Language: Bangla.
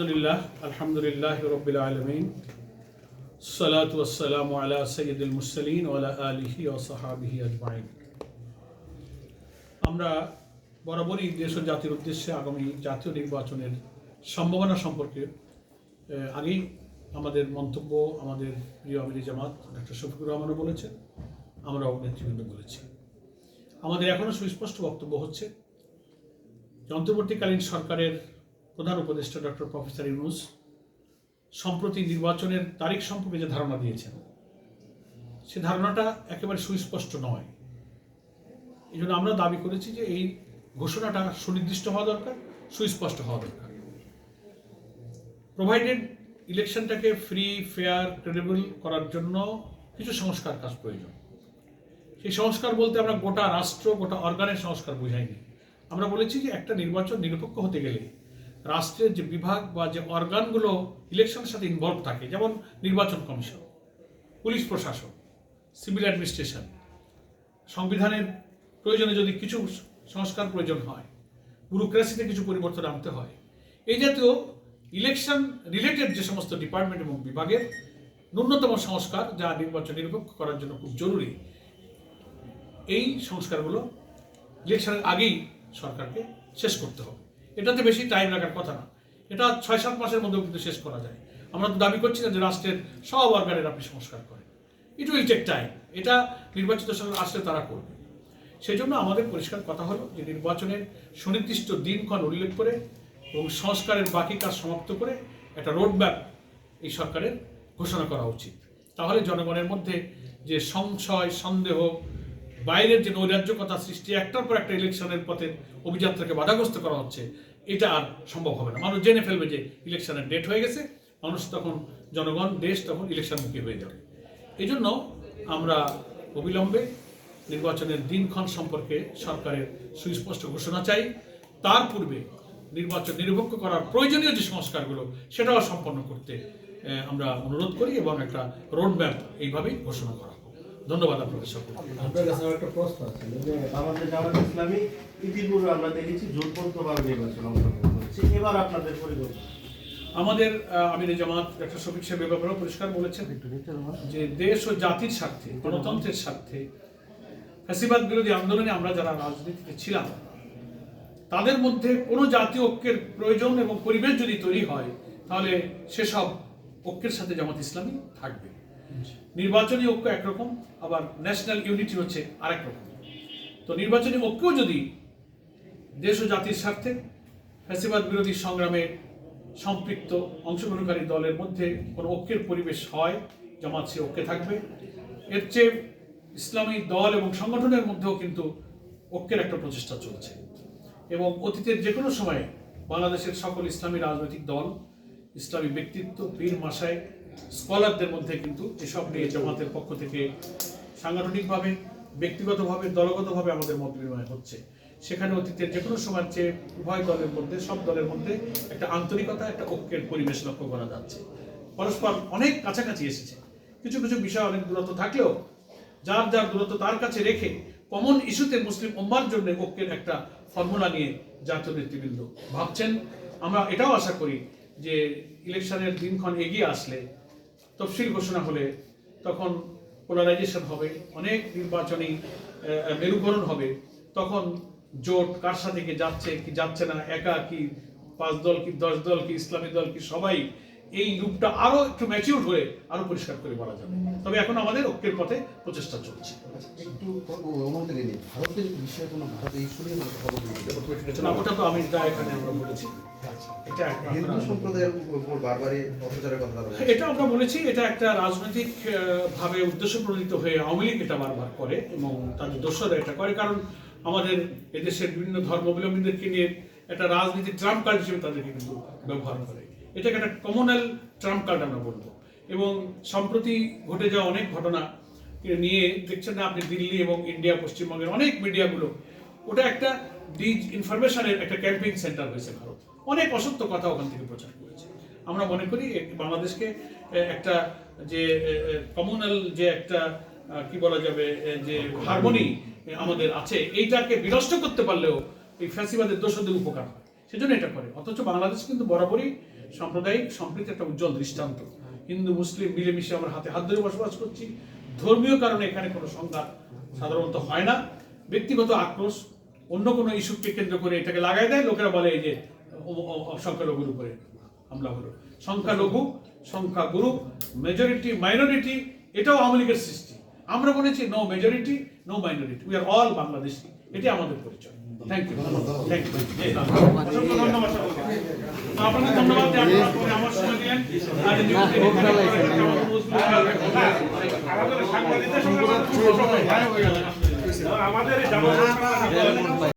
আলহামদুলিল্লাহ আলহামদুলিল্লাহ রবিল আলমিন। সালাত ওয়াসালাম আলা সৈয়দুল মুরসালিন ওয়ালা আলিহি ও সাহাবিহি আজমাইন। আমরা বরাবরই দেশ ও জাতির উদ্দেশ্যে আগামী জাতীয় নির্বাচনের সম্ভাবনা সম্পর্কে আগেই আমাদের মন্তব্য আমাদের প্রিয় আমিরি জামাত ডক্টর শফিকুর রহমানও বলেছেন, আমরাও নেতৃবৃন্দ বলেছি। আমাদের এখনও সুস্পষ্ট বক্তব্য হচ্ছে অন্তর্বর্তীকালীন সরকারের প্রধান উপদেষ্টা ডক্টর প্রফেসর ইউনুস, সম্প্রতি নির্বাচনের তারিখ সম্পর্কে যে ধারণা দিয়েছেন, সে ধারণাটা একেবারে সুস্পষ্ট নয়। এই জন্য আমরা দাবি করেছি যে এই ঘোষণাটা সুনির্দিষ্ট হওয়া দরকার, সুস্পষ্ট হওয়া দরকার। প্রোভাইডেড ইলেকশনটাকে ফ্রি ফেয়ার ক্রেডিবল করার জন্য কিছু সংস্কার কাজ প্রয়োজন। সেই সংস্কার বলতে আমরা গোটা রাষ্ট্র, গোটা অর্গানের সংস্কার বোঝাইনি। আমরা বলেছি যে একটা নির্বাচন নিরপেক্ষ হতে গেলে রাষ্ট্রের যে বিভাগ বা যে অর্গানগুলো ইলেকশনের সাথে ইনভলভ থাকে, যেমন নির্বাচন কমিশন, পুলিশ প্রশাসন সিভিল অ্যাডমিনিস্ট্রেশন সংবিধানের প্রয়োজনে যদি কিছু সংস্কার প্রয়োজন হয় ব্যুরোক্রেসিতে কিছু পরিবর্তন আনতে হয়, এই জাতীয় ইলেকশন রিলেটেড যে সমস্ত ডিপার্টমেন্ট এবং বিভাগের ন্যূনতম সংস্কার যা নির্বাচন নিরপেক্ষ করার জন্য খুব জরুরি, এই সংস্কারগুলো ইলেকশনের আগেই সরকারকে শেষ করতে হবে। এটাতে বেশি টাইম লাগার কথা না। এটা ছয় সাত মাসের মধ্যেও কিন্তু শেষ করা যায়। আমরা তো দাবি করছি না যে রাষ্ট্রের সব অর্গানের আপনি সংস্কার করেন। ইট উইল টেক টাইম এটা নির্বাচিত সরকার আসলে তারা করবে। সেই জন্য আমাদের পরিষ্কার কথা হলো যে নির্বাচনের সুনির্দিষ্ট দিনক্ষণ উল্লেখ করে এবং সংস্কারের বাকি কাজ সমাপ্ত করে একটা রোডম্যাপ এই সরকারের ঘোষণা করা উচিত। তাহলে জনগণের মধ্যে যে সংশয়, সন্দেহ বাইরের যে নৈরাজ্যকতা সৃষ্টি, একটার পর একটা ইলেকশনের পথে অভিযাত্রাকে বাধাগ্রস্ত করা হচ্ছে, এটা আর সম্ভব হবে না। মানুষ জেনে ফেলবে যে ইলেকশনের ডেট হয়ে গেছে, মানুষ তখন, জনগণ, দেশ তখন ইলেকশনমুখী হয়ে যাবে। এই জন্য আমরা অবিলম্বে নির্বাচনের দিনক্ষণ সম্পর্কে সরকারের সুস্পষ্ট ঘোষণা চাই। তার পূর্বে নির্বাচন নিরপেক্ষ করার প্রয়োজনীয় যে সংস্কারগুলো, সেটাও সম্পন্ন করতে আমরা অনুরোধ করি এবং একটা রোডম্যাপ এইভাবেই ঘোষণা করা। ধন্যবাদ আপনাদের সকলকে। আপনার কাছে আমার একটা প্রশ্ন আছে যে আমাদের জামাত ইসলামী ইতিপূর্বে আমরা দেখেছি জোটবদ্ধভাবে নির্বাচন অংশগ্রহণ করেছি এবার আপনাদের পরিবর্তন। আমাদের আমির জামাত ডক্টর শফিক সাহেব ব্যাপারেও পরিষ্কার বলেছেন যে দেশ ও জাতির স্বার্থে গণতন্ত্রের স্বার্থে ফ্যাসিবাদ বিরোধী আন্দোলনে আমরা যারা রাজনীতিতে ছিলাম তাদের মধ্যে কোনো জাতীয় ঐক্যের প্রয়োজন এবং পরিবেশ যদি তৈরি হয় তাহলে সেসব ঐক্যের সাথে জামাত ইসলামী থাকবে। নির্বাচনী ঐক্য একরকম, আবার ন্যাশনাল ইউনিটি হচ্ছে আরেক রকম তো নির্বাচনী ঐক্য যদি দেশ ও জাতির স্বার্থে ফ্যাসিবাদ বিরোধী সংগ্রামে সম্পৃক্ত অংশগ্রহণকারী দলের মধ্যে কোনো ঐক্যের পরিবেশ হয়, জামাত সে ঐক্যে থাকবে। এর চেয়ে ইসলামী দল এবং সংগঠনের মধ্যেও কিন্তু ঐক্যের একটা প্রচেষ্টা চলছে। এবং অতীতের যে কোনো সময়ে বাংলাদেশের সকল ইসলামী রাজনৈতিক দল, ইসলামী ব্যক্তিত্ব, পীর, মাসায় স্কলারদের মধ্যে কিন্তু এসব নিয়ে জামাতের পক্ষ থেকে সাংগঠনিকভাবে, ব্যক্তিগতভাবে, দলগতভাবে আমাদের মত বিনিময় হচ্ছে। সেখানে অতীতের যে কোনো সময়ের চেয়ে উভয় দলের মধ্যে, সব দলের মধ্যে একটা আন্তরিকতা, একটা ঐক্যের পরিবেশ লক্ষ্য করা যাচ্ছে। পরস্পর অনেক কাছাকাছি এসেছে। কিছু কিছু বিষয় অনেক দূরত্ব থাকলেও যার যার দূরত্ব তার কাছে রেখে কমন ইস্যুতে মুসলিম উম্মার জন্য ঐক্যের একটা ফর্মুলা নিয়ে জাতীয় নেতৃবৃন্দ ভাবছেন। আমরা এটাও আশা করি যে ইলেকশনের দিনক্ষণ এগিয়ে আসলে তফসিল ঘোষণা হলে তখন পোলারাইজেশন হবে, অনেক নির্বাচনী মেরুকরণ হবে। তখন জোট কার সাথে যাচ্ছে, কি যাচ্ছে না, একা কি পাঁচ দল, কি দশ দল, কি ইসলামী দল, কি সবাই এই রূপটা আরও একটু ম্যাচিউর হয়ে আরও পরিষ্কার করে বলা যাবে তবে এখন আমাদের ঐক্যের পথে প্রচেষ্টা চলছে একটু ভারতের বিষয়ে কোনো ভারত এই শুনে না, ওটা তো আমি যা এখানে আমরা বলেছি এটা আমরা বলেছি এটা একটা রাজনৈতিক ভাবে উদ্দেশ্য প্রণীত হয়ে আওয়ামী লীগ এটা বারবার করে এবং তাদের দোষরা এটা করে কারণ আমাদের এদেশের বিভিন্ন ধর্মাবলম্বীদেরকে নিয়ে একটা রাজনীতি ট্রাম্প কার্ড হিসেবে তাদেরকে কিন্তু ব্যবহার করে এটাকে একটা কমনাল ট্রাম্প কার্ড আমরা বলব। এবং সম্প্রতি ঘটে যাওয়া অনেক ঘটনা নিয়ে দেখছেন না আপনি দিল্লি এবং ইন্ডিয়া পশ্চিমবঙ্গের অনেক মিডিয়াগুলো ওটা একটা ডিজ ইনফরমেশনের একটা ক্যাম্পেইন সেন্টার হয়েছে ভারত। অনেক অসত্য কথা ওখান থেকে প্রচার করেছে। আমরা মনে করি বাংলাদেশকে একটা যে কমনাল যে একটা কি বলা যাবে যে হারমোনি আমাদের আছে, এইটাকে বিনষ্ট করতে পারলেও এই ফ্যাসিবাদের দোষদের উপকার হয়। সেজন্য এটা করে। অথচ বাংলাদেশ কিন্তু বরাবরই সাম্প্রদায়িক সম্প্রীতি একটা উজ্জ্বল দৃষ্টান্ত। হিন্দু, মুসলিম মিলেমিশে আমরা হাতে হাত ধরে বসবাস করছি। ধর্মীয় কারণে এখানে কোনো সংঘাত সাধারণত হয় না। ব্যক্তিগত আক্রোশ, অন্য কোনো ইস্যুকে কেন্দ্র করে এটাকে লাগাই দেয়। লোকেরা বলে এই যে সংখ্যালঘুর উপরে হামলা হলো। সংখ্যালঘু, সংখ্যাগুরু মেজরিটি মাইনরিটি এটাও আওয়ামী লীগের সৃষ্টি। আমরা বলেছি no majority no minority we are all Bangladeshi এটি আমাদের পরিচয়। থ্যাংক ইউ থ্যাংক ইউ অসংখ্য ধন্যবাদ ধন্যবাদ যে আপনারা দিলেন আমাদের